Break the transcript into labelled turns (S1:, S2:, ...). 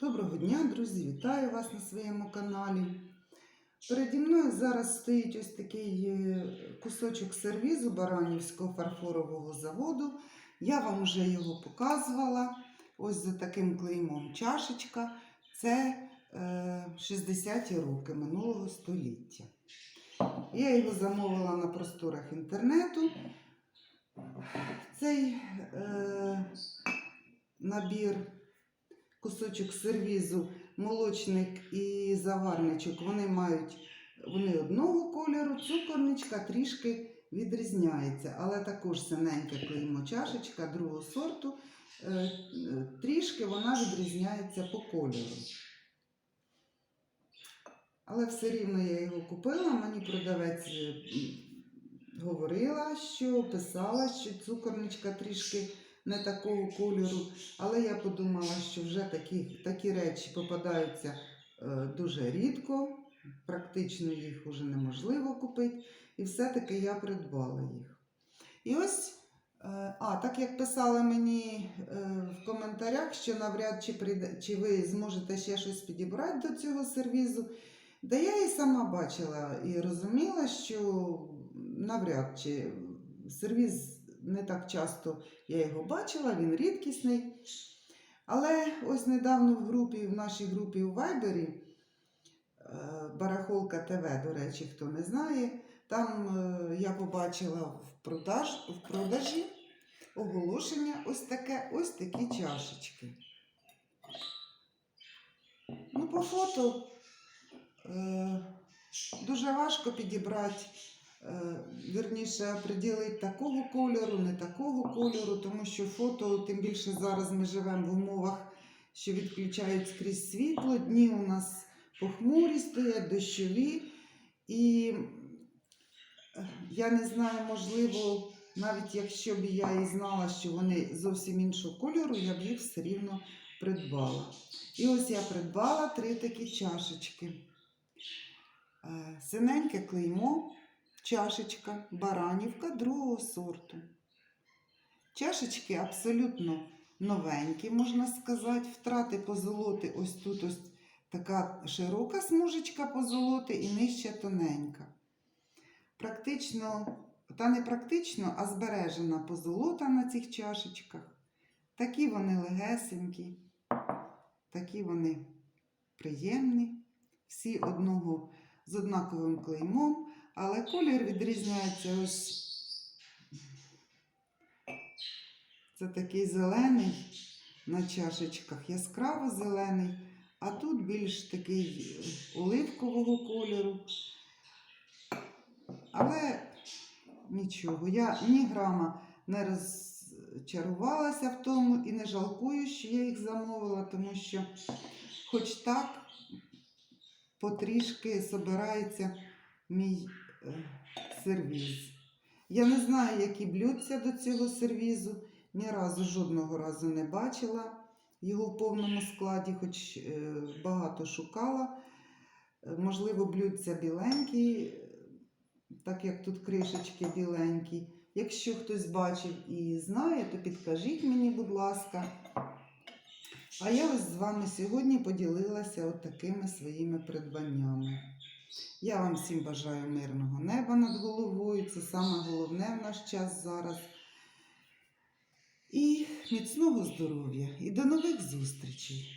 S1: Доброго дня, друзі! Вітаю вас на своєму каналі. Переді мною зараз стоїть ось такий е, кусочок сервізу Баранівського фарфорового заводу. Я вам вже його показувала. Ось за таким клеймом чашечка. Це е, 60-ті роки минулого століття. Я його замовила на просторах інтернету. Цей е, набір кусочок сервізу, молочник і заварничок, вони мають вони одного кольору, цукорничка трішки відрізняється, але також синеньке клеймо чашечка другого сорту, е, е, трішки вона відрізняється по кольору. Але все рівно я його купила, мені продавець е, говорила, що писала, що цукорничка трішки не такого кольору. Але я подумала, що вже такі, такі речі попадаються е, дуже рідко, практично їх вже неможливо купити, і все-таки я придбала їх. І ось, е, а, так як писали мені е, в коментарях, що навряд чи, прийде, чи ви зможете ще щось підібрати до цього сервізу. Да я і сама бачила і розуміла, що навряд чи сервіз не так часто я його бачила, він рідкісний. Але ось недавно в групі, в нашій групі у Вайбері, е, Барахолка ТВ, до речі, хто не знає, там е, я побачила в, продаж, в продажі оголошення ось таке, ось такі чашечки. Ну, по фото е, дуже важко підібрати е, вірніше, приділити такого кольору, не такого кольору, тому що фото, тим більше зараз ми живемо в умовах, що відключають скрізь світло. Дні у нас похмурі стоять, дощові. І е, я не знаю, можливо, навіть якщо б я і знала, що вони зовсім іншого кольору, я б їх все рівно придбала. І ось я придбала три такі чашечки. Е, Синеньке клеймо, чашечка, баранівка другого сорту. Чашечки абсолютно новенькі, можна сказати. Втрати позолоти ось тут ось така широка смужечка позолоти і нижче тоненька. Практично, та не практично, а збережена позолота на цих чашечках. Такі вони легесенькі, такі вони приємні, всі одного з однаковим клеймом. Але колір відрізняється ось. Це такий зелений на чашечках, яскраво зелений, а тут більш такий оливкового кольору. Але нічого, я ні грама не розчарувалася в тому і не жалкую, що я їх замовила, тому що, хоч так, потрішки собирається мій сервіз. Я не знаю, які блюдця до цього сервізу. Ні разу жодного разу не бачила його в повному складі, хоч е, багато шукала. Е, Можливо, блюдця біленькі, так як тут кришечки біленькі. Якщо хтось бачив і знає, то підкажіть мені, будь ласка. А я ось з вами сьогодні поділилася от такими своїми придбаннями. Я вам всім бажаю мирного неба над головою. Це саме головне в наш час зараз. І міцного здоров'я. І до нових зустрічей!